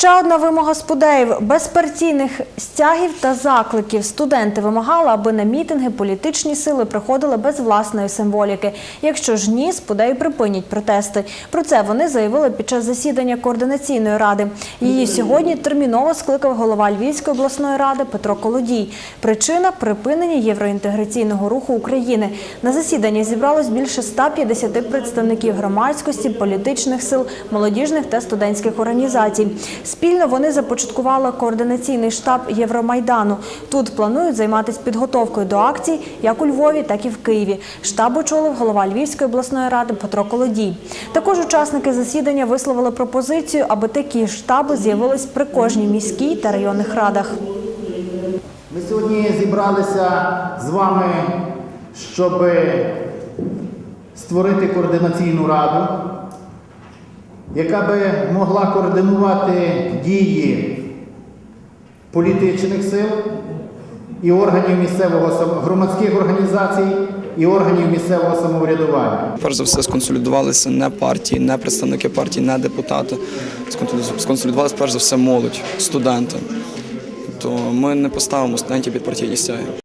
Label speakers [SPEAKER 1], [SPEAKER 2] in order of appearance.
[SPEAKER 1] Ще одна вимога спудеїв – без партійних стягів та закликів. Студенти вимагали, аби на мітинги політичні сили приходили без власної символіки. Якщо ж ні, спудеї припинять протести. Про це вони заявили під час засідання координаційної ради. Її сьогодні терміново скликав голова Львівської обласної ради Петро Колодій. Причина – припинення євроінтеграційного руху України. На засіданні зібралось більше 150 представників громадськості, політичних сил, молодіжних та студентських організацій. Спільно вони започаткували координаційний штаб Євромайдану. Тут планують займатися підготовкою до акцій як у Львові, так і в Києві. Штаб очолив голова Львівської обласної ради Петро Колодій. Також учасники засідання висловили пропозицію, аби такі штаби з'явились при кожній міській та районних радах.
[SPEAKER 2] Ми сьогодні зібралися з вами, щоб створити координаційну раду, яка би могла координувати дії політичних сил і органів місцевого громадських організацій і органів місцевого самоврядування.
[SPEAKER 3] Перш за все сконсолідувалися не партії, не представники партії, не депутати. Сконсолідувалися перш за все молодь, студенти. То ми не поставимо студентів під партійні стяги.